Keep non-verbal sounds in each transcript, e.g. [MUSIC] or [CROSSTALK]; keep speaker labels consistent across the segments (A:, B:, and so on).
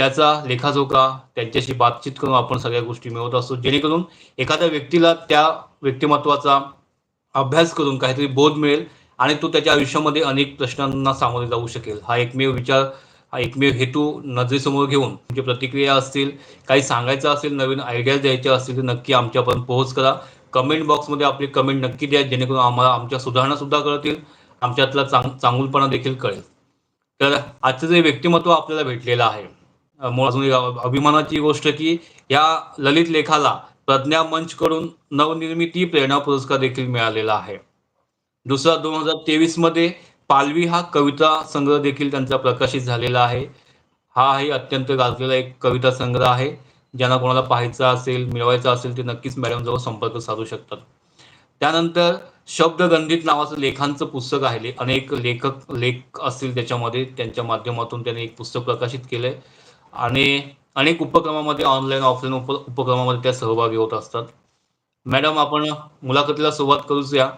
A: त्याचा लेखाजोखा त्यांच्याशी बातचीत करून आपण सगळ्या गोष्टी मिळवत असतो. जेणेकरून एखाद्या व्यक्तीला त्या व्यक्तिमत्वाचा अभ्यास करून काहीतरी बोध मिळेल आणि तो त्याच्या आयुष्यामध्ये अनेक प्रश्नांना सामोरे जाऊ शकेल. हा एकमेव विचार हा एकमेव हेतू नजरेसमोर घेऊन तुमची प्रतिक्रिया असतील काही सांगायचं असेल नवीन आयडियाज द्यायच्या असतील तर नक्की आमच्यापर्यंत पोहोच करा. कमेंट बॉक्समध्ये आपली कमेंट नक्की द्या जेणेकरून आम्हाला आमच्या सुधारणासुद्धा कळतील. आमच्यातला चांग चांगुलपणा देखील कळेल. तर आजचं जे व्यक्तिमत्व आपल्याला भेटलेलं आहे अजून एक अभिमानाची गोष्ट की या ललित लेखाला प्रज्ञा मंच कडून नवनिर्मिती प्रेरणा पुरस्कार देखील मिळालेला आहे. दुसरा दोन हजार तेवीसमध्ये पालवी हा कविता संग्रह देखील त्यांचा प्रकाशित झालेला आहे. हा ही अत्यंत गाजलेला एक कविता संग्रह आहे. ज्यांना कोणाला पाहायचा असेल मिळवायचा असेल ते नक्कीच मॅडम जवळ संपर्क साधू शकतात. त्यानंतर शब्दगंधित नावाचं लेखांचं पुस्तक आहे. अनेक लेखक लेख असतील त्याच्यामध्ये त्यांच्या माध्यमातून त्यांनी एक पुस्तक प्रकाशित केलंय. आणि अनेक उपक्रमामध्ये ऑनलाईन ऑफलाईन उप उपक्रमामध्ये त्या सहभागी होत असतात. मॅडम आपण मुलाखतीला सुरुवात करूच या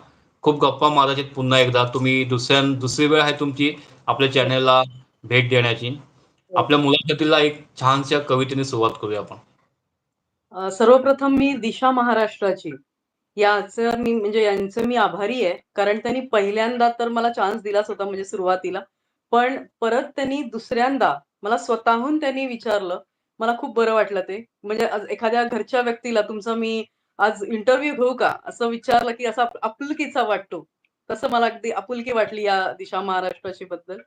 A: खूप गप्पा मारायचे पुन्हा एकदा. तुम्ही दुसऱ्या दुसरी वेळ आहे तुमची आपल्या चॅनलला भेट देण्याची. आपल्या मुलाखतीला एक छानशा कवितेने सुरुवात करूया आपण.
B: सर्वप्रथम मी दिशा महाराष्ट्राची. याचं मी म्हणजे यांचं मी आभारी आहे. कारण त्यांनी पहिल्यांदा तर मला चान्स दिलाच होता म्हणजे सुरुवातीला. पण परत त्यांनी दुसऱ्यांदा मला स्वतःहून त्यांनी विचारलं मला खूप बरं वाटलं ते. म्हणजे एखाद्या घरच्या व्यक्तीला तुमचा मी आज इंटरव्ह्यू घेऊ का? असं विचारलं की असा आपुलकीचा वाटतो. तसं मला अगदी आपुलकी वाटली या दिशा महाराष्ट्राची बद्दल.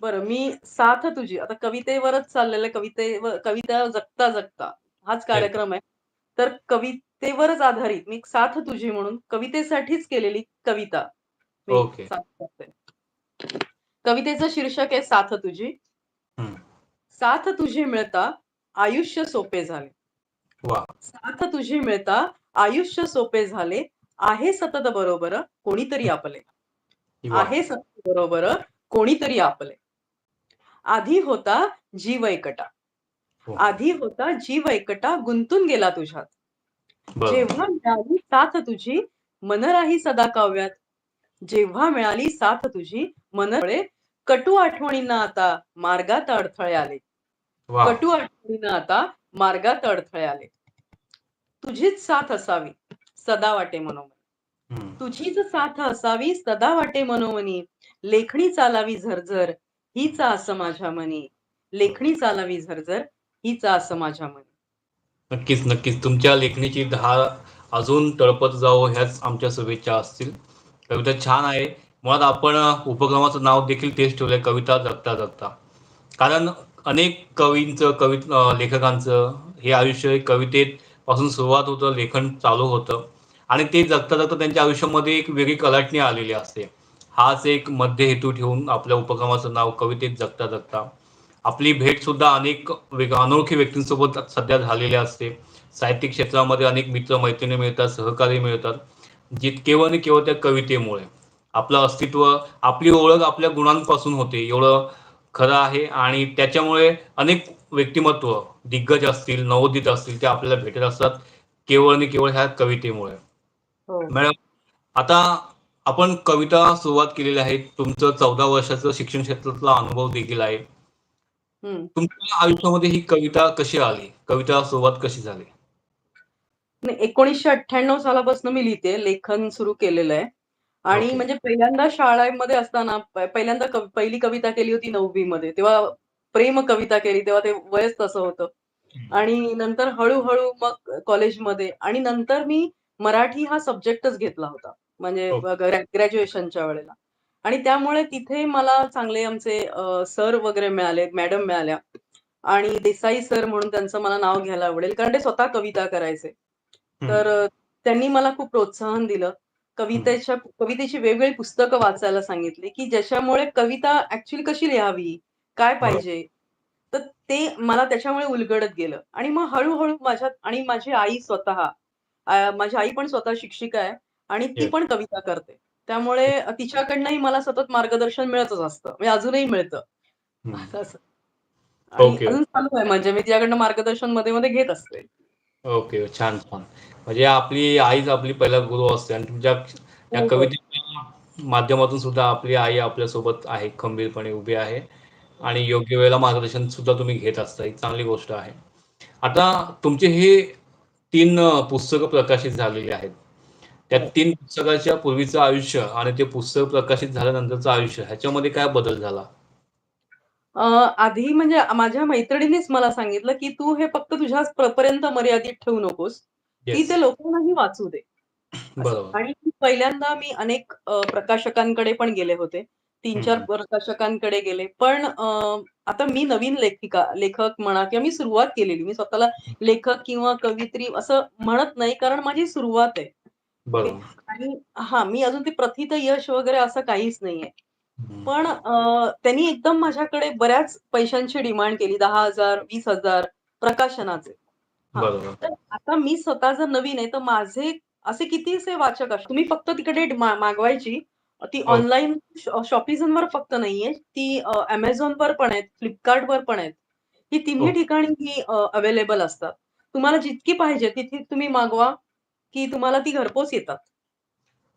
B: बरं मी साथ तुझी. आता कवितेवरच चाललेलं कवितेवर कविता जगता जगता. हाच कार्यक्रम आहे. तर कवितेवरच आधारित मी साथ तुझी म्हणून कवितेसाठीच केलेली कविता. कवितेचं शीर्षक आहे साथ तुझी. साथ तुझी मिळता आयुष्य सोपे झाले. साथ तुझी मिळता आयुष्य सोपे झाले. आहे सतत बरोबर कोणीतरी आपले. आहे सतत बरोबर कोणीतरी आपले. आधी होता जीव एकटा.
A: हो.
B: आधी होता जीव एकटा गुंतून गेला तुझ्यात. जेव्हा मिळाली साथ तुझी मन राही सदा काव्यात जेव्हा मिळाली साथ तुझी मनळे कटू आठवणींना आता मार्गात अडथळे आले.
A: वा.
B: कटू आठवणींना आता मार्गात अडथळे आले. तुझीच साथ असावी सदा वाटे मनोमनी. तुझीच साथ असावी सदा वाटे मनोमनी. लेखणी चालावी झरझर हीच आस माझ्या मनी. लेखणी चालावी झरझर हीच आस माझ्या मनी.
A: नक्कीच नक्कीच. तुमच्या लेखणीची धार अजून तळपत जावो ह्याच आमच्या शुभेच्छा असतील. कविता छान आहे. मुळात आपण उपक्रमाचं नाव देखील तेच ठेवलंय कविता जगता जगता. कारण अनेक कवींचं कवि लेखकांचं हे आयुष्य कवितेत पासून सुरुवात होतं लेखन चालू होतं. आणि ते जगता जगता त्यांच्या आयुष्यामध्ये एक वेगळी कलाटणी आलेली असते. हाच एक मध्य हेतू ठेवून आपल्या उपक्रमाचं नाव कवितेत जगता जगता. आपली भेट सुद्धा अनेक वेग अनोळखी व्यक्तींसोबत सध्या झालेली असते. साहित्यिक क्षेत्रामध्ये अनेक मित्र मैत्रिणी मिळतात सहकारी मिळतात. जी केवळ आणि केवळ त्या कवितेमुळे. आपलं अस्तित्व आपली ओळख आपल्या गुणांपासून होते. एवढं खरं आहे आणि त्याच्यामुळे अनेक व्यक्तिमत्व दिग्गज असतील नवोदित असतील ते आपल्याला भेटत असतात केवळ आणि केवळ ह्या कवितेमुळे.
B: हो.
A: मॅडम आता आपण कविता सुरुवात केलेली आहे. तुमचं चौदा वर्षाचं शिक्षण क्षेत्रातला अनुभव देखील आहे. तुमच्या आयुष्यामध्ये ही कविता कशी आली? कविता सुरुवात कशी झाली?
B: एकोणीसशे अठ्ठ्याण्णव सालापासून मी लिहिते. लेखन सुरू केलेलं आहे. आणि
A: ओके.
B: म्हणजे पहिल्यांदा शाळेमध्ये असताना प- पहिल्यांदा कव- पहिली कविता केली होती नववी मध्ये तेव्हा प्रेम कविता केली तेव्हा ते वयच तसं होतं. आणि नंतर हळूहळू मग कॉलेजमध्ये आणि नंतर मी मराठी हा सब्जेक्टच घेतला होता. म्हणजे
A: ओके.
B: ग्रॅज्युएशनच्या वेळेला. आणि त्यामुळे तिथे मला चांगले आमचे सर वगैरे मिळाले मॅडम मिळाल्या. आणि देसाई सर म्हणून त्यांचं मला नाव घ्यायला आवडेल कारण ते स्वतः कविता करायचे. तर अ, त्यांनी मला खूप प्रोत्साहन दिलं. कवितेच्या कवितेची वेगवेगळी पुस्तकं वाचायला सांगितली की ज्याच्यामुळे कविता ऍक्च्युली कशी लिहावी काय पाहिजे तर ते मला त्याच्यामुळे उलगडत गेलं. आणि मग हळूहळू माझ्यात आणि माझी आई स्वतः माझी आई पण स्वतः शिक्षिका आहे आणि ती. पण कविता करते. त्यामुळे तिच्याकडनंही मला सतत मार्गदर्शन मिळतच असतं. म्हणजे अजूनही मिळतं. अजून चालू आहे म्हणजे मी तिच्याकडनं मार्गदर्शनमध्ये मध्ये घेत असते.
A: ओके छान छान. म्हणजे आपली आईच आपली पहिला गुरु असते आणि तुमच्या या
B: हो, हो.
A: कवितेच्या माध्यमातून सुद्धा आपली आई आपल्यासोबत आहे खंबीरपणे उभी आहे आणि योग्य वेळेला मार्गदर्शन सुद्धा तुम्ही घेत असता. ही चांगली गोष्ट आहे. आता तुमचे हे तीन पुस्तकं प्रकाशित झालेली आहेत. त्या
B: हो.
A: तीन पुस्तकाच्या पूर्वीचं आयुष्य आणि ते पुस्तक प्रकाशित झाल्यानंतरचं आयुष्य ह्याच्यामध्ये काय बदल झाला?
B: अ, आधी म्हणजे माझ्या मैत्रिणीनेच मला सांगितलं, की "तू हे फक्त तुझ्याच प पर्यंत मर्यादित ठेवू नकोस. ती
A: येस
B: ते लोकांनाही वाचू दे." असं.
A: बरोबर
B: आणि पहिल्यांदा मी अनेक अ, प्रकाशकांकडे पण गेले होते. 3-4
A: हम्म.
B: प्रकाशकांकडे गेले. पण अ, आता मी नवीन लेखिका लेखक म्हणा किंवा मी सुरुवात केलेली. मी स्वतःला लेखक किंवा कवयित्री असं म्हणत नाही, कारण माझी सुरुवात आहे. ओके.
A: बरोबर
B: आणि हां, मी अजून ते प्रथित यश वगैरे असं काहीच नाहीये. पण त्यांनी एकदम माझ्याकडे बऱ्याच पैशांची डिमांड केली. 10,000 20,000 प्रकाशनाचे. हां.
A: बरोबर
B: तर आता मी स्वतः जर नवीन आहे, तर माझे असे कितीसे वाचक असतील. तुम्ही फक्त तिकडे मागवायची. ती ऑनलाईन शॉ Shopifyवर फक्त नाहीये. ती अ, Amazonवर पण आहेत, Flipkartवर पण आहेत. ही तिन्ही
A: हो
B: ठिकाणी ही अवेलेबल असतात. तुम्हाला जितकी पाहिजे तितकी तुम्ही मागवा, की तुम्हाला ती घरपोच येतात.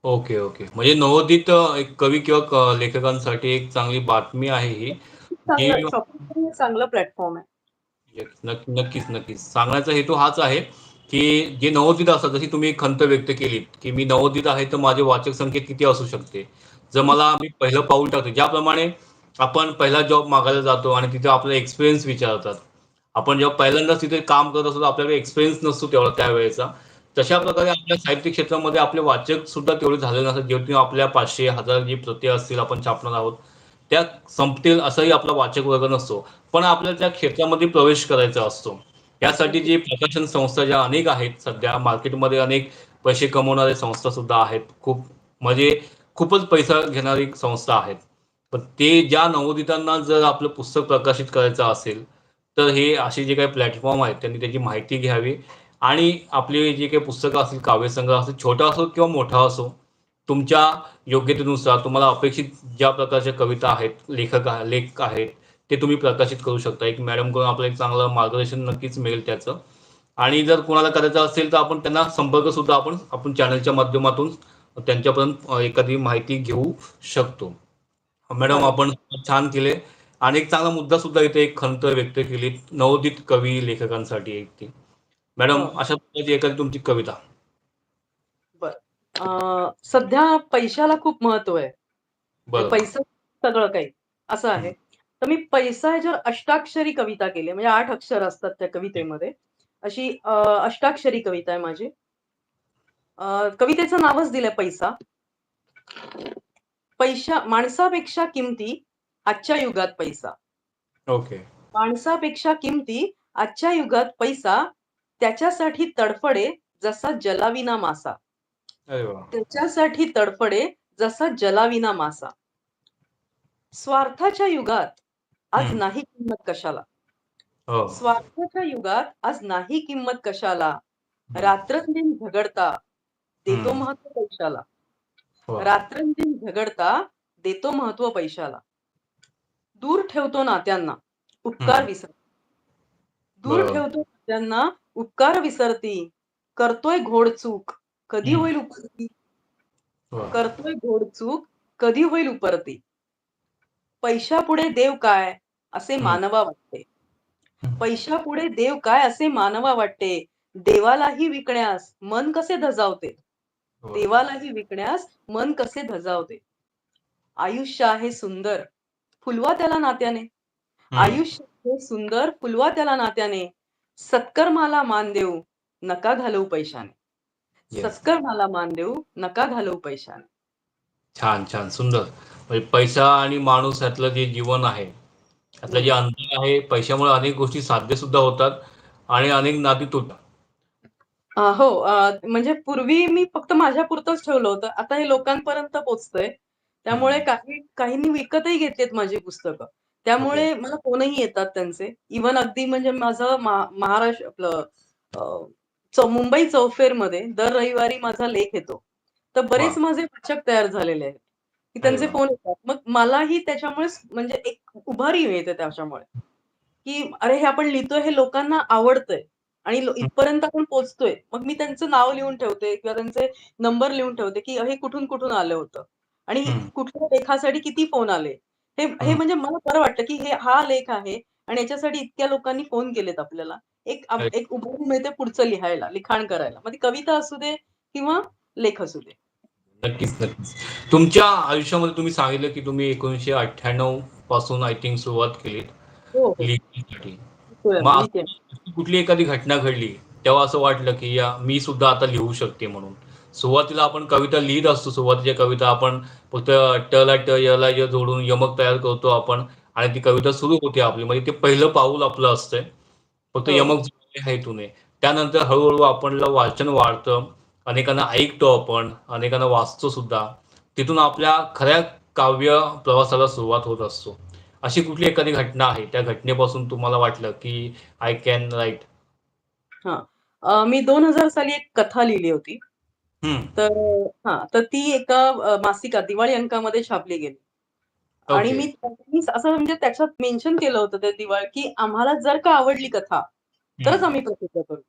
A: Okay okay. म्हणजे नवोदित एक कवी किंवा लेखकांसाठी एक चांगली बातमी आहे ही.
B: चांगलं प्लॅटफॉर्म आहे.
A: नक्कीच नक्कीच. सांगण्याचा हेतू हाच आहे की जे नवोदित असतात जशी तुम्ही खंत व्यक्त केली की मी नवोदित आहे तर माझे वाचक संख्या किती असू शकते? जर मला मी पहिलं पाऊल टाकतो ज्याप्रमाणे आपण पहिला जॉब मागायला जातो आणि तिथे आपला एक्सपिरियन्स विचारतात. आपण जेव्हा पहिल्यांदाच तिथे काम करत असतो आपल्याकडे एक्सपिरियन्स नसतो तेवढा त्यावेळेचा. तशा प्रकारे आपल्या साहित्य क्षेत्रामध्ये आपले वाचक सुद्धा तेवढे झाले नसतात. जेव्हा आपल्या पाचशे हजार जी प्रती असतील आपण छापणार आहोत त्या संपतील असाही आपला वाचक वर्ग नसतो. पण आपल्याला त्या क्षेत्रामध्ये प्रवेश करायचा असतो. यासाठी जी प्रकाशन संस्था ज्या अनेक आहेत सध्या मार्केटमध्ये अनेक पैसे कमवणारे संस्था सुद्धा आहेत. खूप म्हणजे खूपच पैसा घेणारी संस्था आहेत. पण ते ज्या नवोदितांना जर आपलं पुस्तक प्रकाशित करायचं असेल तर हे असे जे काही प्लॅटफॉर्म आहेत त्यांनी त्याची माहिती घ्यावी. आणि आपली जी काही पुस्तकं असतील काव्यसंग्रह असतील छोटा असो किंवा मोठा असो तुमच्या योग्यतेनुसार तुम्हाला अपेक्षित ज्या प्रकारच्या कविता आहेत लेखक लेख आहेत ते तुम्ही प्रकाशित करू शकता. एक मॅडमकडून आपलं एक चांगलं मार्गदर्शन नक्कीच मिळेल त्याचं. आणि जर कोणाला करायचं असेल तर आपण त्यांना संपर्क सुद्धा आपण आपण चॅनलच्या माध्यमातून त्यांच्यापर्यंत एखादी माहिती घेऊ शकतो. मॅडम आपण छान केले. आणि एक चांगला मुद्दा सुद्धा इथे एक खंत व्यक्त केली नवोदित कवी लेखकांसाठी एक ती. मॅडम
B: हो.
A: अशा प्रकारची एखादी तुमची कविता
B: अ, सध्या पैशाला खूप महत्त्व आहे. पैसा सगळं काही असं आहे. तर मी पैसा ह्याच्यावर अष्टाक्षरी कविता केली. म्हणजे 8 अक्षर असतात त्या कवितेमध्ये. अशी अष्टाक्षरी कविता आहे माझी. कवितेचं नावच दिलंय पैसा. पैशा माणसापेक्षा किमती आजच्या युगात पैसा.
A: ओके
B: माणसापेक्षा किमती आजच्या युगात पैसा त्याच्यासाठी तडफडे जसा जलाविना मासा. त्याच्यासाठी तडफडे जसा जलाविना मासा. स्वार्थाच्या युगात आज. नाही किंमत कशाला.
A: हो
B: स्वार्थाच्या युगात आज नाही किंमत कशाला. रात्रंदिन झगडता देतो. महत्त्व पैशाला.
A: वा.
B: रात्रंदिन झगडता देतो महत्त्व पैशाला. दूर ठेवतो नात्यांना उपकार
A: हम्म.
B: विसर. दूर. ठेवतो नात्यांना उपकार विसरती. करतोय घोडचूक कधी. होईल उपरती. करतोय घोडचूक कधी होईल उपरती. पैशापुढे देव काय असे. मानवा वाटते. पैशापुढे देव काय असे मानवा वाटते. देवालाही विकण्यास मन कसे धजावते. देवालाही विकण्यास मन कसे धजावते. आयुष्य आहे सुंदर फुलवा त्याला नात्याने. आयुष्य हे सुंदर फुलवा त्याला नात्याने. सत्कर्माला मान देऊ नका घालवू पैशाने. सत्कर्माला मान देऊ नका घालवू पैशाने.
A: छान छान सुंदर म्हणजे पैसा आणि माणूस यातलं जे जीवन आहे यातलं जे अंतर आहे पैशामुळे अनेक गोष्टी साध्य सुद्धा होतात आणि अनेक नाती तुटतात
B: हो. म्हणजे पूर्वी मी फक्त माझ्यापुरतंच ठेवलं होतं. आता हे लोकांपर्यंत पोहोचतंय. त्यामुळे. काही काहींनी विकतही घेतलीत माझी पुस्तकं. त्यामुळे मला फोनही येतात त्यांचे. इव्हन अगदी म्हणजे माझं महा महाराष्ट्र आपलं मुंबई चौफेरमध्ये दर रविवारी माझा लेख येतो. तर बरेच. माझे वाचक तयार झालेले आहेत, की त्यांचे. फोन येतात. मग मलाही त्याच्यामुळेच म्हणजे एक उभारी मिळते त्याच्यामुळे, की अरे हे आपण लिहितोय हे लोकांना आवडतंय आणि इथपर्यंत आपण पोहोचतोय. मग मी त्यांचं नाव लिहून ठेवते किंवा त्यांचे नंबर लिहून ठेवते, की हे कुठून-कुठून आलं होतं आणि. कुठल्या लेखासाठी किती फोन आले. हे हे. म्हणजे मला बरं वाटतं, की हे हा लेख आहे आणि याच्यासाठी इतक्या लोकांनी फोन केलेत आपल्याला. एक आप. एक उभारी मिळते पुढचं लिहायला, लिखाण करायला. मग ती कविता असू दे किंवा लेख असू दे.
A: नक्कीच, नक्कीच. तुमच्या आयुष्यामध्ये तुम्ही सांगितलं, की तुम्ही 1998 पासून आय थिंक सुरुवात केलीत
B: हो, हो.
A: लिहिण्यासाठी. मग कुठली एखादी घटना घडली, तेव्हा असं वाटलं, की या मी सुद्धा आता लिहू शकते म्हणून. सुरुवातीला आपण कविता लिहीत असतो. सुरुवातीच्या कविता आपण फक्त ट ला ट, य ला य जोडून यमक तयार करतो आपण आणि ती कविता सुरू होते आपली. म्हणजे ते पहिलं पाऊल आपलं असतंय. फक्त
B: हो.
A: यमक हेतूने. त्यानंतर हळू-हळू आपलं वाचन वाढतं. अनेकांना ऐकतो आपण, अनेकांना वाचतो सुद्धा. तिथून आपल्या खऱ्या काव्य प्रवासाला सुरुवात होत असतो. अशी कुठली एखादी घटना आहे, त्या घटनेपासून तुम्हाला वाटलं, की आय कॅन राइट?
B: हां. मी 2000 साली एक कथा लिहिली होती.
A: हं.
B: तर हां, तर ती एका अ, मासिकात दिवाळी अंकामध्ये छापली गेली. आणि
A: ओके.
B: मी असं म्हणजे त्याच्यात मेन्शन केलं होतं त्या दिवाळी की आम्हाला जर का आवडली कथा, तरच
A: हं.
B: आम्ही प्रसिद्ध करू.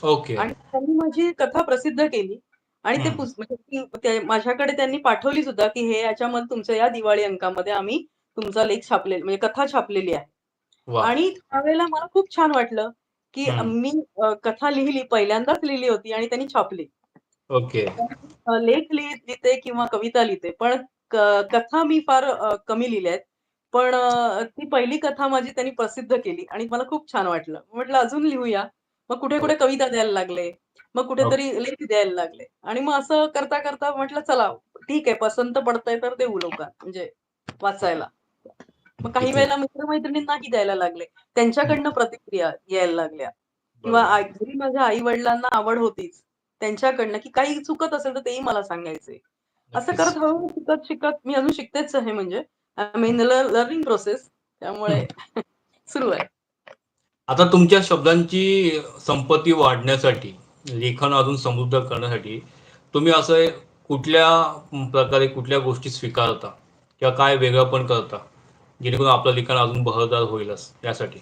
A: ओके.
B: आणि त्यांनी माझी कथा प्रसिद्ध केली आणि ते
A: हं.
B: पुस म्हणजे ती ते माझ्याकडे त्यांनी पाठवली सुद्धा, की हे याच्यामध्ये तुमच्या या दिवाळी अंकामध्ये आम्ही तुमचा लेख छापले म्हणजे कथा छापलेली आहे.
A: वाह!
B: आणि त्यावेळेला मला खूप छान वाटलं, की
A: हं.
B: मी अ, कथा लिहिली, पहिल्यांदाच लिहिली होती आणि त्यांनी छापली.
A: ओके.
B: लेख लिहित लिहिते किंवा कविता लिहिते, पण कथा मी फार कमी लिहिल्या आहेत. पण ती पहिली कथा माझी त्यांनी प्रसिद्ध केली आणि मला खूप छान वाटलं. म्हटलं अजून लिहूया. मग कुठे-कुठे कविता द्यायला लागले. मग कुठेतरी. लेख द्यायला लागले. आणि मग असं करता-करता म्हटलं चला ठीक आहे पसंत पडतंय तर देऊ लोकांना म्हणजे वाचायला. मग काही वेळेला मित्र-मैत्रिणींनाही द्यायला लागले. त्यांच्याकडनं प्रतिक्रिया यायला लागल्या. किंवा. आई घरी माझ्या आई-वडिलांना आवड होतीच. त्यांच्याकडनं की काही चुकत असेल तर तेही मला सांगायचे. असं. करत हळू शिकत-शिकत मी अजून शिकतेच आहे म्हणजे. Mean learning process. त्यामुळे. [LAUGHS] सुरू आहे.
A: आता तुमच्या शब्दांची संपत्ती वाढण्यासाठी, लेखन अजून समृद्ध करण्यासाठी तुम्ही असं कुठल्या प्रकारे कुठल्या गोष्टी स्वीकारता किंवा काय वेगळं पण करता, जेणेकरून आपलं लिखाण अजून बहरदार होईलच यासाठी?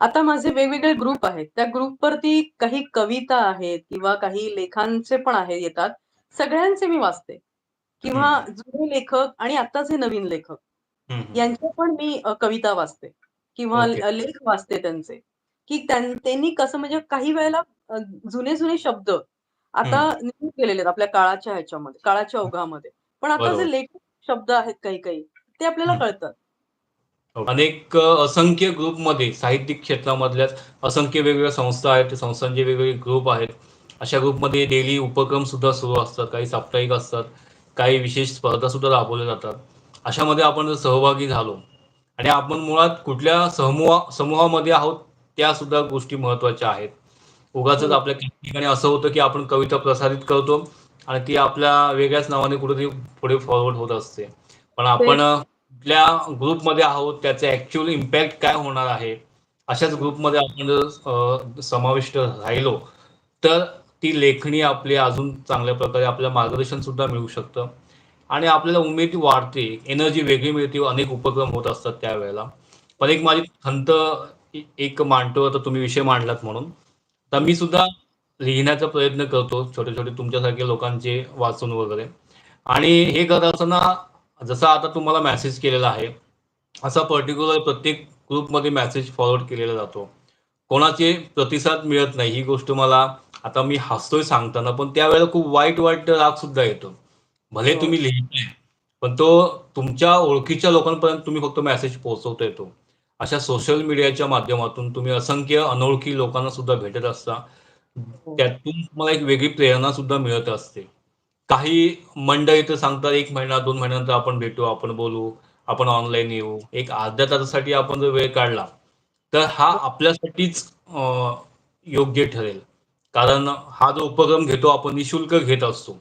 B: आता माझे वेगवेगळे ग्रुप आहेत. त्या ग्रुपवरती काही कविता आहेत किंवा काही लेखांचे पण आहे येतात. सगळ्यांचे मी वाचते किंवा. जुने लेखक आणि आत्ताचे नवीन लेखक. यांच्या पण मी कविता वाचते किंवा लेख वाचते त्यांचे, की त्यां त्यांनी कसं म्हणजे काही वेळेला अ, जुने-जुने शब्द आता. निघून गेलेले आहेत आपल्या काळाच्या ह्याच्यामध्ये, काळाच्या ओघामध्ये. पण आता. जे लेखक शब्द आहेत काही-काही ते आपल्याला. कळतात.
A: अनेक अ, असंख्य ग्रुपमध्ये साहित्यिक क्षेत्रामधल्या असंख्य वेगवेगळ्या संस्था आहेत. संस्थांचे वेगवेगळे ग्रुप आहेत. अशा ग्रुपमध्ये डेली उपक्रम सुद्धा सुरू असतात. काही साप्ताहिक असतात. काही विशेष स्पर्धा सुद्धा राबवल्या जातात. अशामध्ये आपण जर सहभागी झालो आणि आपण मुळात कुठल्या समूहा समूहामध्ये आहोत, त्या सुद्धा गोष्टी महत्त्वाच्या आहेत. उगाचच
B: हं.
A: आपल्या ठिकाणी असं होतं, की आपण कविता प्रसारित करतो आणि ती आपल्या वेगळ्याच नावाने कुठेतरी पुढे फॉरवर्ड होत असते. पण आपण कुठल्या ग्रुपमध्ये आहोत, त्याचा ऍक्च्युअल इम्पॅक्ट काय होणार आहे, अशाच ग्रुपमध्ये आपण जर समाविष्ट राहिलो, तर ती लेखणी आपली अजून चांगल्या प्रकारे आपल्याला मार्गदर्शन सुद्धा मिळू शकतं आणि आपल्याला उमेद वाढते, एनर्जी वेगळी मिळते, अनेक उपक्रम होत असतात त्यावेळेला. पण एक माझी खंत एक मांडतो, आता तुम्ही विषय मांडलात म्हणून. तर मी सुद्धा लिहिण्याचा प्रयत्न करतो, छोटे-छोटे तुमच्यासारख्या लोकांचे वाचून वगैरे आणि हे करत असताना जसा आता तुम्हाला मेसेज केलेला आहे, असा पर्टिक्युलर प्रत्येक ग्रुपमध्ये मेसेज फॉरवर्ड केलेला जातो. कोणाचे प्रतिसाद मिळत नाही. ही गोष्ट मला आता मी हसतोय सांगताना, पण त्यावेळेला खूप वाईट-वाईट राग सुद्धा येतो. भले
B: हो.
A: तुम्ही लिहिताय, पण तो तुमच्या ओळखीच्या लोकांपर्यंत तुम्ही फक्त मेसेज पोहोचवताय तो. अशा सोशल मीडियाच्या माध्यमातून तुम्ही असंख्य अनोळखी लोकांना सुद्धा भेटत असता.
B: हो.
A: त्यातून तुम्हाला एक वेगळी प्रेरणा सुद्धा मिळत असते. काही मंडळी तर सांगतात एक महिना, दोन महिन्यानंतर आपण भेटू, आपण बोलू, आपण ऑनलाईन येऊ. एक अर्ध्या तासासाठी आपण जर वेळ काढला, तर हा आपल्यासाठीच योग्य ठरेल. कारण हा जो उपक्रम घेतो आपण निःशुल्क घेत असतो.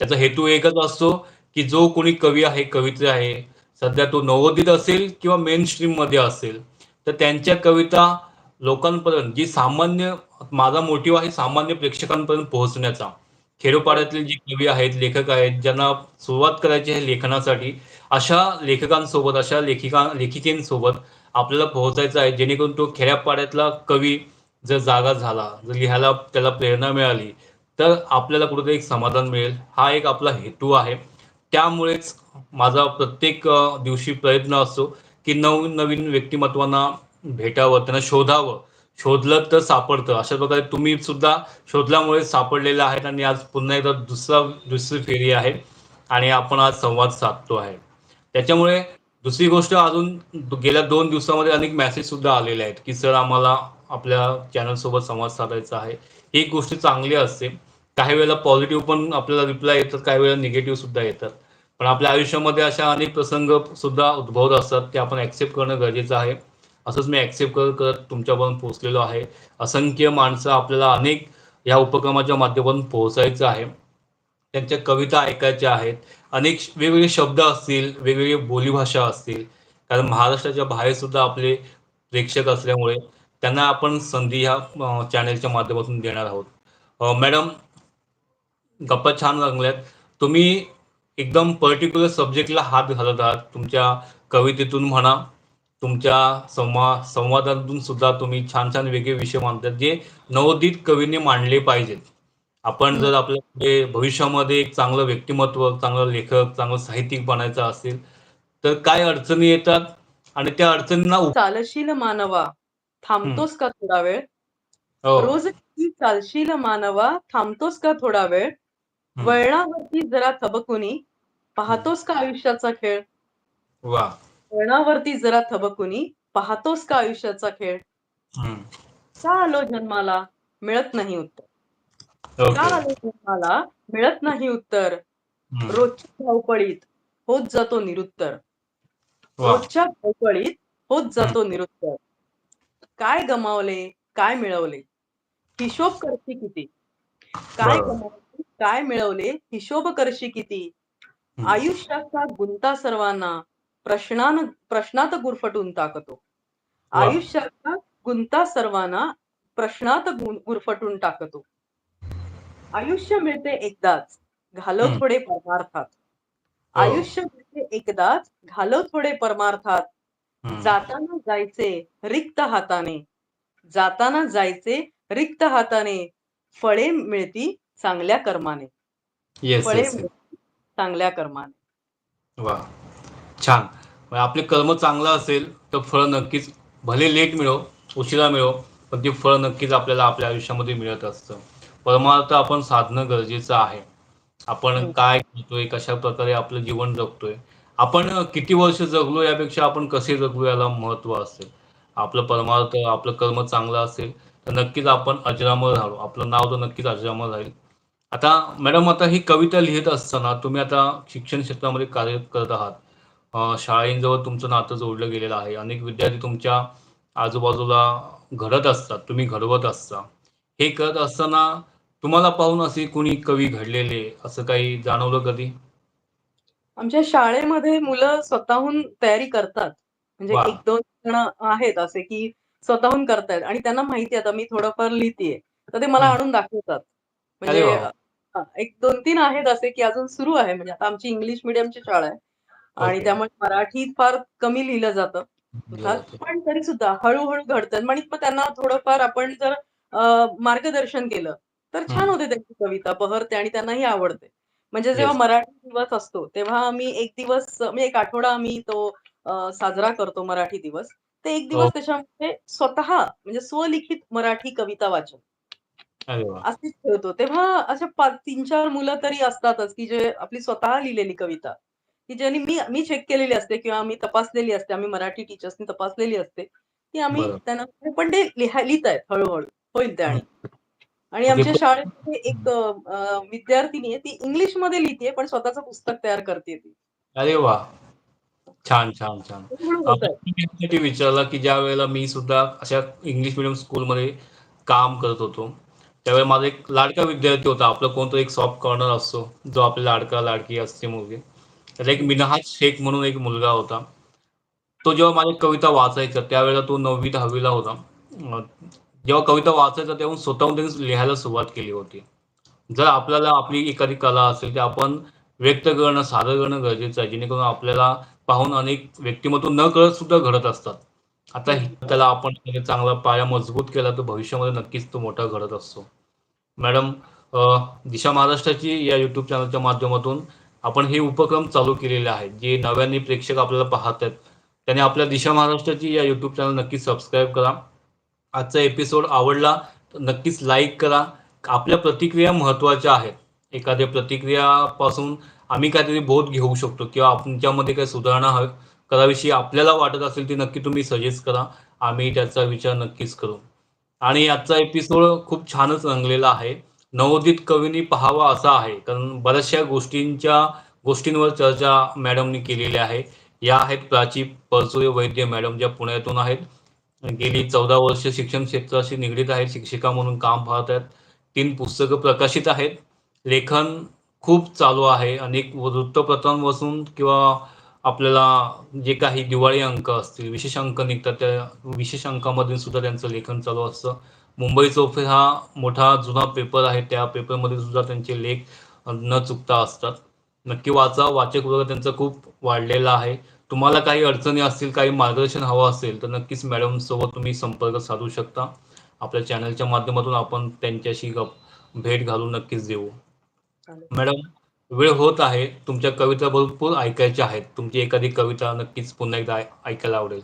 A: त्याचा हेतू एकच असतो, की जो कोणी कवी आहे, कवित्री आहे, सध्या तो नवोदित असेल किंवा मेन स्ट्रीममध्ये असेल, तर त्यांच्या कविता लोकांपर्यंत जी सामान्य माझा मोटिव्ह आहे सामान्य प्रेक्षकांपर्यंत पोहोचण्याचा.
B: हो.
A: खेडोपाड्यातले जे कवी आहेत, लेखक आहेत, ज्यांना सुरुवात करायची आहे लेखनासाठी, अशा लेखकांसोबत, अशा लेखिका लेखिकेंसोबत आपल्याला पोहोचायचं आहे, जेणेकरून तो खेड्यापाड्यातला कवी जर जागा झाला, जर लिहायला त्याला प्रेरणा मिळाली, तर आपल्याला कुठेतरी एक समाधान मिळेल. हा एक आपला हेतू आहे. त्यामुळेच माझा प्रत्येक दिवशी प्रयत्न असतो की नवीन नवीन व्यक्तिमत्वांना भेटावं त्यांना शोधावं शोधलं तर सापडतं. अशा प्रकारे तुम्ही सुद्धा शोधल्यामुळे सापडलेलं आहेत आणि आज पुन्हा एकदा दुसरा दुसरी फेरी आहे आणि आपण आज संवाद साधतो आहे. त्याच्यामुळे दुसरी गोष्ट अजून गेल्या दोन दिवसामध्ये अनेक मेसेज सुद्धा आलेले आहेत की सर आम्हाला आपल्या चॅनल सोबत संवाद साधायचा आहे. ही गोष्ट चांगली असते. काही वेळेला पॉझिटिव्ह पण आपल्याला रिप्लाय येतात काही वेळेला निगेटिव्ह सुद्धा येतात. पण आपल्या आयुष्यामध्ये अशा अनेक प्रसंग सुद्धा उद्भवत असतात ते आपण ऍक्सेप्ट करणं गरजेचं आहे. असंच मी ऍक्सेप्ट करत करत तुमच्यापर्यंत पोहोचलेलो आहे. असंख्य माणसं आपल्याला अनेक या उपक्रमाच्या माध्यमातून पोहोचायचं आहे. त्यांच्या कविता ऐकायच्या आहेत. अनेक वेगवेगळे शब्द असतील वेगवेगळी बोलीभाषा असतील. कारण महाराष्ट्राच्या बाहेर सुद्धा आपले प्रेक्षक असल्यामुळे त्यांना आपण संधी ह्या चॅनलच्या माध्यमातून देणार आहोत. मॅडम गप्पा छान लागल्यात तुम्ही एकदम पर्टिक्युलर सब्जेक्टला हात घालत आहात. तुमच्या कवितेतून म्हणा तुमच्या संवाद संवादातून सुद्धा तुम्ही छान छान वेगळे विषय मांडतात जे नवोदित कवीने मांडले पाहिजेत. आपण जर आपल्या पुढे भविष्यामध्ये एक चांगलं व्यक्तिमत्व चांगलं लेखक चांगलं साहित्यिक बनायचं असेल तर काय अडचणी येतात? आणि त्या अडचणींना
B: चालशील मानवा थांबतोस का थोडा वेळ?
A: हो.
B: रोज चालशील मानवा थांबतोस का थोडा वेळ. वळणावरती जरा थबकुनी पाहतोस का आयुष्याचा खेळ?
A: वा.
B: वळणावरती जरा थबकुनी पाहतोस का आयुष्याचा खेळ. का आलो जन्माला? मिळत नाही उत्तर. का आलो जन्माला? मिळत नाही उत्तर. रोजच्या धावपळीत होत जातो निरुत्तर. रोजच्या धावपळीत होत जातो निरुत्तर. काय गमावले? काय मिळवले? हिशोब करशी किती? काय. गमावले? काय मिळवले? हिशोब करशी किती. आयुष्याचा गुंता सर्वांना. प्रश्नान प्रश्नात गुरफटून टाकतो. आयुष्याचा गुंता सर्वांना प्रश्नात गुरफटून टाकतो. आयुष्य मिळते एकदाच घालव. थोडे परमार्थात.
A: हो.
B: आयुष्य मिळते एकदाच घालव थोडे परमार्थात. जाताना जायचे रिक्त हाताने. जाताना जायचे रिक्त हाताने. फळे मिळती चांगल्या कर्माने. फळे मिळती चांगल्या कर्माने.
A: वा छान. म्हणजे आपले कर्म चांगलं असेल तर फळ नक्कीच भले लेट मिळो उशिरा मिळो पण ते फळ नक्कीच आपल्याला आपल्या आयुष्यामध्ये मिळत असतं. परमार्थ आपण साधणं गरजेचं आहे. आपण
B: हो.
A: काय करतोय कशा प्रकारे आपलं जीवन जगतोय आपण किती वर्ष जगलो यापेक्षा आपण कसे जगलो याला महत्त्व असेल. आपलं परमार्थ आपलं कर्म चांगलं असेल तर नक्कीच आपण अजरामर राहू आपलं नाव तर नक्कीच अजरामर राहील. आता मॅडम आता ही कविता लिहित असताना तुम्ही आता शिक्षण क्षेत्रामध्ये कार्य करत आहात. शाळेंजवळ तुमचं नातं जोडलं गेलेलं आहे. अनेक विद्यार्थी तुमच्या आजूबाजूला घडत असतात. तुम्ही घडवत असता. हे करत असताना तुम्हाला पाहून असे कोणी कवी घडलेले असं काही जाणवलं कधी?
B: आमच्या शाळेमध्ये मुलं स्वतःहून तयारी करतात. म्हणजे. एक दोन जण आहेत असे की स्वतःहून करतायत आणि त्यांना माहिती आहे. आता मी थोडंफार लिहितेय. तर ते मला. आणून दाखवतात. म्हणजे एक दोन तीन आहेत असे की अजून सुरू आहे. म्हणजे आता आमची इंग्लिश मिडियमची शाळा आहे. आणि. त्यामुळे मराठीत फार कमी लिहिलं जातं. पण तरी सुद्धा हळूहळू घडतात आणि मग त्यांना थोडंफार आपण जर मार्गदर्शन केलं तर छान. होते त्यांची कविता बहरते आणि त्यांनाही आवडते. म्हणजे जेव्हा. मराठी दिवस असतो तेव्हा आम्ही एक दिवस म्हणजे एक आठवडा आम्ही तो साजरा करतो मराठी दिवस. ते एक
A: हो.
B: दिवस त्याच्यामध्ये स्वतः म्हणजे स्वलिखित मराठी कविता वाचन. असेच ठेवतो. तेव्हा अशा पाच तीन चार मुलं तरी असतातच की जे आपली स्वतः लिहिलेली कविता. की ज्यांनी मी मी चेक केलेली असते किंवा आम्ही तपासलेली असते. आम्ही मराठी टीचर्सनी तपासलेली असते. की आम्ही. त्यांना पण ते लिहा लिहित आहेत हळूहळू. होईल ते आणि. आणि
A: म्हणजे
B: आमच्या शाळेमध्ये एक विद्यार्थिनी आहे ती इंग्लिशमध्ये लिहिते पण स्वतःचं पुस्तक तयार करते ती.
A: अरे वा. छान छान छान. विचारला की ज्या वेळेला मी सुद्धा अशा इंग्लिश मिडियम स्कूलमध्ये काम करत होतो त्यावेळेला माझा एक लाडका विद्यार्थी होता. आपलं कोणतं एक सॉफ्ट कॉर्नर असतो जो आपला लाडका लाडकी असते मुलगी. त्याला एक मिनहाज शेख म्हणून एक मुलगा होता. तो जेव्हा माझ्या कविता वाचायचा त्यावेळेला तो नववी दहावीला होता. जेव्हा कविता वाचायचा तेव्हा स्वतःहून त्यांनी लिहायला सुरुवात केली होती. जर आपल्याला आपली एखादी कला असेल तर आपण व्यक्त करणं सादर करणं गरजेचं आहे. जेणेकरून आपल्याला पाहून अनेक व्यक्तिमत्व न कळत सुद्धा घडत असतात. आता त्याला आपण चांगला पाया मजबूत केला तर भविष्यामध्ये नक्कीच तो मोठा घडत असतो. मॅडम दिशा महाराष्ट्राची या युट्यूब चॅनलच्या माध्यमातून आपण हे उपक्रम चालू केलेले आहेत जे नव्याने प्रेक्षक आपल्याला पाहत आहेत त्याने आपल्या दिशा महाराष्ट्राची या युट्यूब चॅनल नक्की सबस्क्राईब करा. आजचा एपिसोड आवडला तर नक्कीच लाईक करा. आपल्या प्रतिक्रिया महत्त्वाच्या आहेत. एखाद्या प्रतिक्रियापासून आम्ही काहीतरी बोध घेऊ शकतो किंवा आमच्यामध्ये काही सुधारणा हवी कराविषयी आपल्याला वाटत असेल ती नक्की तुम्ही सजेस्ट करा. आम्ही त्याचा विचार नक्कीच करू. आणि आजचा एपिसोड खूप छानच रंगलेला आहे. नवोदित कवींनी पाहावा असा आहे. कारण बऱ्याचशा गोष्टींच्या गोष्टींवर चर्चा मॅडमनी केलेली आहे. या आहेत प्राची परसुरे वैद्य मॅडम ज्या पुण्यातून आहेत. गेली चौदा वर्ष शिक्षण क्षेत्राशी निगडीत आहेत. शिक्षिका म्हणून काम पाहत आहेत. तीन पुस्तकं प्रकाशित आहेत. लेखन खूप चालू आहे. अनेक वृत्तपत्रांपासून किंवा आपल्याला जे काही दिवाळी अंक असतील विशेष अंक निघतात त्या विशेष अंकामधून सुद्धा त्यांचं लेखन चालू असतं. मुंबई चौफेर हा मोठा जुना पेपर आहे. त्या पेपरमध्ये सुद्धा त्यांचे लेख न चुकता असतात. नक्की वाचा. वाचक वर्ग त्यांचा खूप वाढलेला आहे. तुम्हाला काही अडचणी असतील काही मार्गदर्शन हवं असेल तर नक्कीच मॅडम सोबत तुम्ही संपर्क साधू शकता. आपल्या चॅनलच्या माध्यमातून आपण त्यांच्याशी गप- भेट घालून नक्कीच देऊ. मॅडम वेळ होत आहे. तुमच्या कविता भरपूर ऐकायच्या आहेत. तुमची एखादी कविता नक्कीच पुन्हा एकदा ऐकायला आवडेल.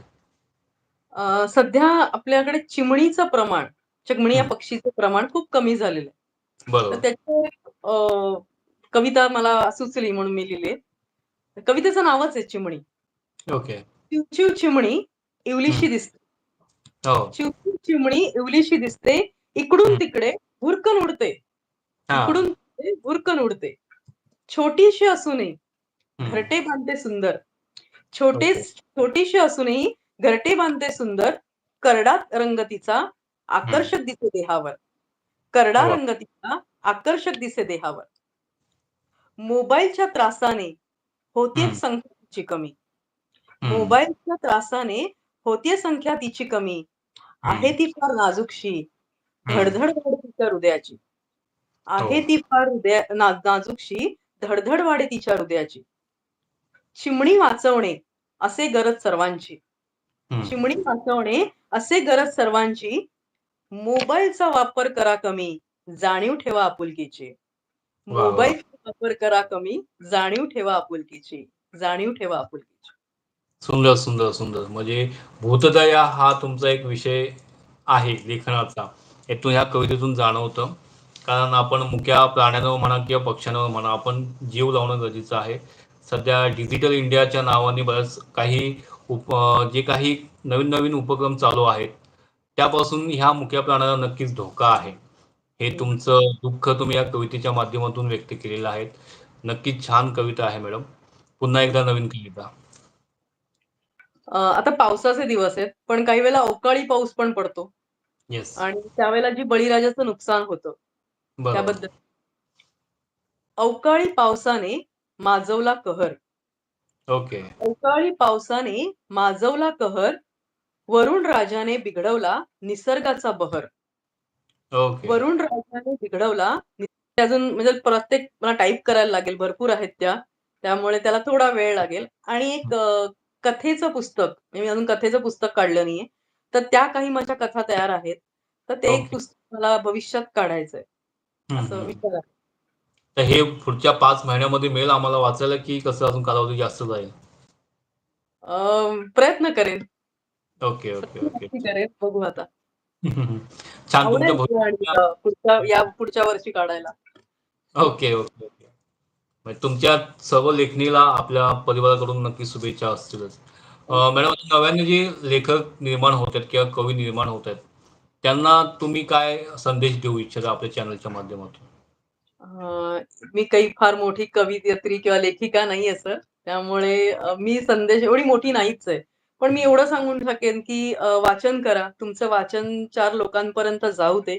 B: सध्या आपल्याकडे चिमणीचं प्रमाण चिमणी या. पक्षीचं प्रमाण खूप कमी झालेलं आहे. तर
A: बरोबर
B: त्याची एक, अ, कविता मला सुचली म्हणून मी लिहिली. कवितेचं नावच आहे चिमणी.
A: ओके.
B: चिव चिव चिमणी इवलीशी दिसते.
A: हो.
B: चिव चिव चिमणी इवलीशी दिसते. इकडून. तिकडे भुरकन उडते. इकडून तिकडे भुरकन उडते. छोटीशी असूनही. घरटे बांधते सुंदर. छोटे. छोटीशी असूनही घरटे बांधते सुंदर. करडा रंगतीचा आकर्षक दिसे देहावर करडा
A: वा.
B: रंगतीचा आकर्षक दिसे देहावर मोबाईलच्या त्रासाने होतीये
A: हं.
B: संख्या तिची कमी
A: हं.
B: मोबाईलच्या त्रासाने होतीये संख्या तिची कमी आहे ती फार नाजूकशी
A: हं.
B: धडधड वाढे तिच्या हृदयाची आहे
A: हो.
B: ती फार हृदया नाजूकशी धडधड वाढे तिच्या हृदयाची चिमणी वाचवणे असे गरज सर्वांची
A: हं.
B: चिमणी वाचवणे असे गरज सर्वांची मोबाईलचा वापर करा कमी जाणीव ठेवा आपुलकीची. मोबाईलचा वापर करा कमी जाणीव ठेवा आपुलकीची जाणीव ठेवा आपुलकीची.
A: सुंदर सुंदर सुंदर. म्हणजे भूतदया हा तुमचा एक विषय आहे लेखनाचा. यातून ह्या कवितेतून जाणवतं. कारण आपण मुक्या प्राण्यांवर म्हणा किंवा पक्ष्यांवर म्हणा आपण जीव लावणं गरजेचं आहे. सध्या डिजिटल इंडियाच्या नावाने बरंच काही उप जे काही नवीन नवीन उपक्रम चालू आहेत त्यापासून ह्या मुक्या प्राण्यांना नक्कीच धोका आहे. हे तुमचं दुःख तुम्ही या कवितेच्या माध्यमातून व्यक्त केलेलं आहे नक्कीच छान कविता आहे मॅडम. पुन्हा एकदा नवीन कविता.
B: आता पावसाचे दिवस आहेत पण काही वेळेला अवकाळी पाऊस पण पडतो.
A: येस
B: आणि त्यावेळेला जी बळीराजाचं नुकसान होतं त्याबद्दल. अवकाळी पावसाने माजवला कहर.
A: ओके.
B: अवकाळी पावसाने माजवला कहर वरुण राजाने बिघडवला निसर्गाचा बहर.
A: ओके.
B: वरुण राजाने बिघडवला अजून म्हणजे प्रत्येक मला टाईप करायला लागेल भरपूर आहेत त्या. त्यामुळे त्याला थोडा वेळ लागेल. आणि एक कथेचं पुस्तक मी अजून कथेचं पुस्तक काढलं नाहीये. तर त्या काही माझ्या कथा तयार आहेत. तर ते एक. पुस्तक मला भविष्यात काढायचंय. असं. विचार.
A: तर हे पुढच्या पाच महिन्यामध्ये मिळेल आम्हाला वाचायला की कसं अजून कालावधी जास्त जाईल?
B: प्रयत्न करेन.
A: Okay okay okay.
B: नक्की [LAUGHS] करेन बघू आता. [LAUGHS]
A: छान तुमच्या
B: आवडेल आणि, पुढच्या या पुढच्या वर्षी काढायला.
A: Okay okay okay. म्हणजे तुमच्या सर्व लेखणीला आपल्या परिवाराकडून नक्की शुभेच्छा असतीलच. अं, मॅडम आता नव्याने जे लेखक निर्माण होत आहेत किंवा कवी निर्माण होत आहेत त्यांना तुम्ही काय संदेश देऊ इच्छिता आपल्या चॅनलच्या माध्यमातून?
B: अं, मी काही फार मोठी कवियत्री किंवा लेखिका नाही सर. त्यामुळे अं, मी संदेश एवढी मोठी नाहीच आहे. पण मी एवढं सांगून टाकेन की वाचन करा. तुमचं वाचन चार लोकांपर्यंत जाऊ दे.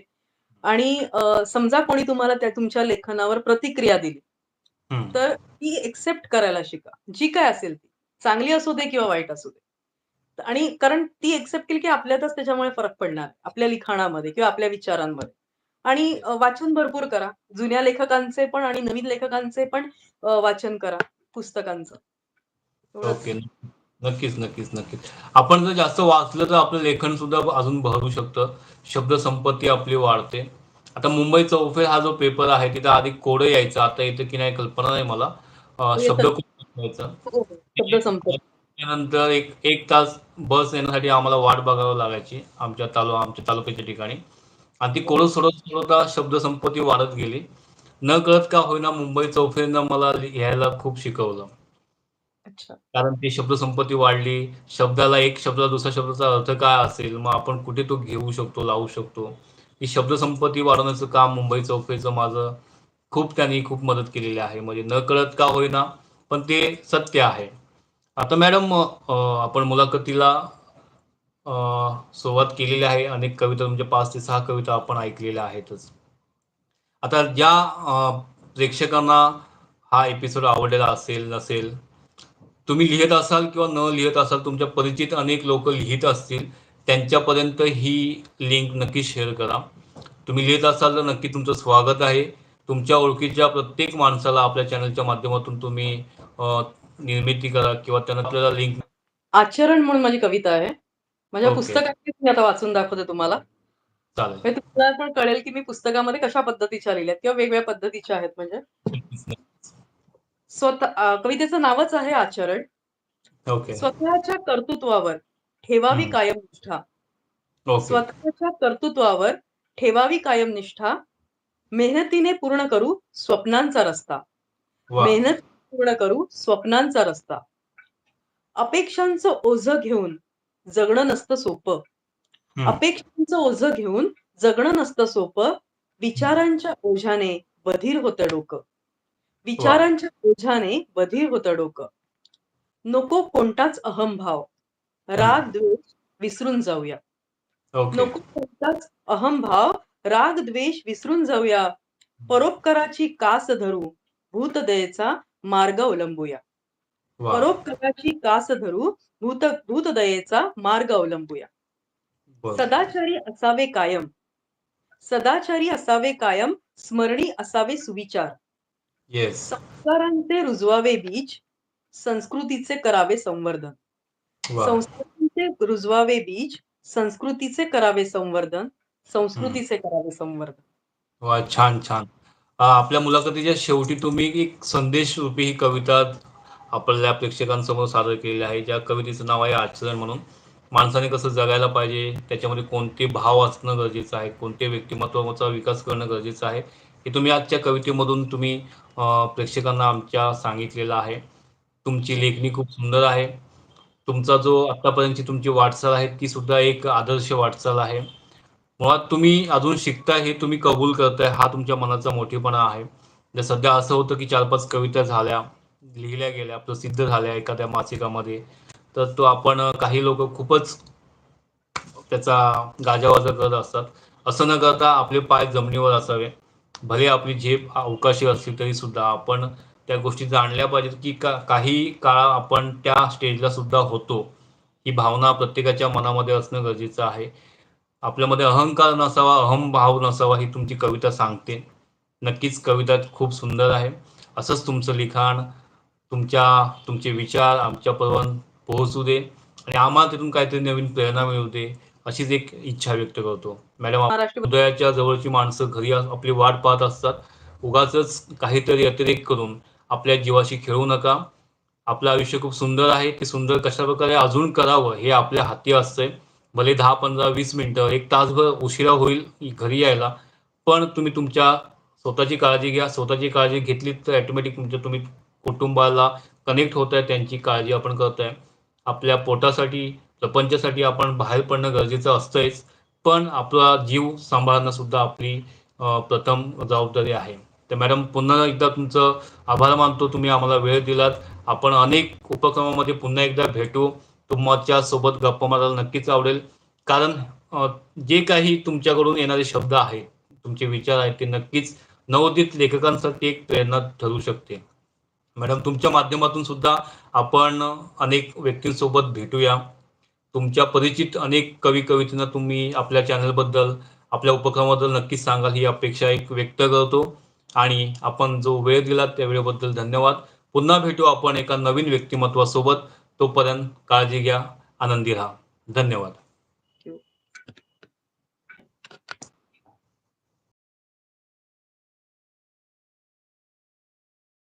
B: आणि समजा कोणी तुम्हाला त्या तुमच्या लेखनावर प्रतिक्रिया दिली. तर ती एक्सेप्ट करायला शिका. जी काय असेल ती. चांगली असू दे किंवा वाईट असू दे. आणि कारण ती एक्सेप्ट केली की आपल्यातच त्याच्यामुळे फरक पडणार. आपल्या लिखाणामध्ये किंवा आपल्या विचारांमध्ये. आणि वाचन भरपूर करा. जुन्या लेखकांचे पण आणि नवीन लेखकांचे पण वाचन करा. पुस्तकांचं.
A: नक्कीच नक्कीच नक्कीच आपण जर जास्त वाचलं तर आपलं लेखन सुद्धा अजून भरू शकतं शब्द संपत्ती आपली वाढते आता मुंबई चौफेर हा जो पेपर आहे तिथं आधी कोडं यायचं आता येतं की नाही कल्पना नाही मला अ. शब्द.
B: हो, हो.
A: त्यानंतर एक एक तास बस येण्यासाठी आम्हाला वाट बघावी लागायची आमच्या तालु आमच्या तालुक्याच्या ठिकाणी आणि ती कोरड सोडत सोडवता शब्द संपत्ती वाढत गेली. न कळत का होईना मुंबई चौफेरनं मला लिहायला खूप शिकवलं.
B: अच्छा.
A: कारण ती शब्द संपत्ती वाढली. शब्दाला एक शब्दाला दुसऱ्या शब्दाचा अर्थ काय असेल, मग आपण कुठे तो घेऊ शकतो, लावू शकतो. ही शब्दसंपत्ती वाढवण्याचं काम मुंबई चौफेचं माझं खूप त्यांनी खूप मदत केलेली आहे. म्हणजे न कळत का होईना, पण ते सत्य आहे. आता मॅडम आपण मुलाखतीला सुरुवात केलेली आहे. अनेक कविता म्हणजे पाच ते सहा कविता आपण ऐकलेल्या आहेतच. आता ज्या प्रेक्षकांना हा एपिसोड आवडलेला असेल, नसेल, तुम्ही लिहीत असाल किंवा न लिहीत असाल, तुमच्या परिचित अनेक लोकं लिहीत असतील, त्यांच्यापर्यंत ही लिंक नक्की शेअर करा. तुम्ही लिहीत असाल तर नक्की तुमचं स्वागत आहे. तुमच्या ओळखीच्या प्रत्येक माणसाला आपल्या चॅनलच्या माध्यमातून तुम्ही निर्मिती करा किंवा त्यांना आपल्याला लिंक
B: आचरण म्हणून माझी कविता आहे. माझ्या
A: ओके.
B: पुस्तकातलीच मी आता वाचून दाखवते तुम्हाला. म्हणजे तुम्हाला पण कळेल, की मी पुस्तकामध्ये कशा पद्धतीच्या लिहिल्यात किंवा वेगवेगळ्या पद्धतीच्या आहेत म्हणजे. स्वतः कवितेचं नावच आहे आचरण.
A: ओके.
B: स्वतःच्या कर्तृत्वावर ठेवावी. कायम निष्ठा.
A: ओके.
B: स्वतःच्या कर्तृत्वावर ठेवावी कायम निष्ठा. मेहनतीने पूर्ण करू स्वप्नांचा रस्ता.
A: वाह!
B: मेहनत पूर्ण करू स्वप्नांचा रस्ता. अपेक्षांचं ओझं घेऊन जगणं नसतं सोपं.
A: हं.
B: अपेक्षांचं ओझं घेऊन जगणं नसतं सोपं. विचारांच्या ओझ्याने बधीर होतं डोकं. विचारांच्या ओझ्याने बधीर होतं डोकं. नको कोणताच अहंभाव. राग, द्वेष विसरून जाऊया. नको कोणताच अहंभाव, राग, द्वेष विसरून जाऊया. परोपकाराची कास धरू भूतदयेचा मार्ग अवलंबूया. परोपकाराची कास धरू भूत भूतदयेचा मार्ग अवलंबूया. सदाचारी असावे कायम. सदाचारी असावे कायम. स्मरणी असावे सुविचार.
A: येस.
B: संस्कारांचे रुजवावे बीज. संस्कृतीचे करावे संवर्धन. संस्कारांचे रुजवावे बीज. संस्कृतीचे करावे संवर्धन. संस्कृतीचे करावे संवर्धन.
A: वाह! छान, छान. आपल्या मुलाखतीच्या शेवटी तुम्ही एक संदेशरूपी ही कविता आपल्या प्रेक्षकांसमोर सादर केलेली आहे. ज्या कवितेचं नाव आहे आचरण म्हणून. माणसाने कसं जगायला पाहिजे, त्याच्यामध्ये कोणते भाव असणं गरजेचं आहे, कोणत्या व्यक्तिमत्त्वाचा विकास करणं गरजेचं आहे, हे तुम्ही आजच्या कवितेमधून तुम्ही प्रेक्षकांना आमच्या सांगितलेलं आहे. तुमची लेखणी खूप सुंदर आहे. तुमचा जो आत्तापर्यंतची तुमची वाटचाल आहे, ती सुद्धा एक आदर्श वाटचाल आहे. मुळात तुम्ही अजून शिकताय हे तुम्ही कबूल करताय, हा तुमच्या मनाचा मोठेपणा आहे. सध्या असं होतं की 4-5 कविता झाल्या, लिहिल्या गेल्या, प्रसिद्ध झाल्या एखाद्या मासिकामध्ये, तर तो आपण काही लोक खूपच त्याचा गाजावाजा करत असतात. असं न करता आपले पाय जमिनीवर असावे. भले आपली झेप अवकाशी असली तरी सुद्धा आपण त्या गोष्टी जाणल्या पाहिजेत की का काही काळ आपण त्या स्टेजला सुद्धा होतो. ही भावना प्रत्येकाच्या मनामध्ये असणं गरजेचं आहे. आपल्यामध्ये अहंकार नसावा, अहमभाव नसावा, ही तुमची कविता सांगते. नक्कीच कविता खूप सुंदर आहे. असंच तुमचं लिखाण, तुमच्या तुमचे विचार आमच्यापर्यंत पोहोचू दे आणि आम्हाला तिथून काहीतरी नवीन प्रेरणा मिळू दे, अशीच एक इच्छा व्यक्त करतो. मॅडम हृदयाच्या जवळची माणसं घरी आपली वाट पाहत असतात. उगाचच काहीतरी अतिरेक करून आपल्या जीवाशी खेळू नका. आपलं आयुष्य खूप सुंदर आहे. ते सुंदर कशाप्रकारे अजून करावं हे आपल्या हाती असतंय. भले 10, 15, 20 मिनिटं, 1 तासभर उशिरा होईल घरी यायला, पण तुम्ही तुमच्या स्वतःची काळजी घ्या. स्वतःची काळजी घेतलीत तर ऑटोमॅटिक तुमच्या तुम्ही कुटुंबाला कनेक्ट होताय, त्यांची काळजी आपण करताय. आपल्या पोटासाठी, प्रपंचासाठी आपण बाहेर पडणं गरजेचं असतंच, पण आपला जीव सांभाळणं सुद्धा आपली प्रथम जबाबदारी आहे. तर मॅडम पुन्हा एकदा तुमचं आभार मानतो. तुम्ही आम्हाला वेळ दिलात. आपण अनेक उपक्रमामध्ये पुन्हा एकदा भेटू. तुमच्यासोबत गप्पा मारायला नक्कीच आवडेल. कारण जे काही तुमच्याकडून येणारे शब्द आहेत, तुमचे विचार आहेत, ते नक्कीच नवोदित लेखकांसाठी एक प्रेरणा ठरू शकते. मॅडम तुमच्या माध्यमातून सुद्धा आपण अनेक व्यक्तींसोबत भेटूया. तुमच्या परिचित अनेक कवी कवितांना तुम्ही आपल्या चॅनलबद्दल, आपल्या उपक्रमाबद्दल नक्कीच सांगाल ही अपेक्षा एक व्यक्त करतो आणि आपण जो वेळ दिला त्या वेळेबद्दल धन्यवाद. पुन्हा भेटू आपण एका नवीन व्यक्तिमत्वासोबत तोपर्यंत काळजी घ्या, आनंदी राहा. धन्यवाद.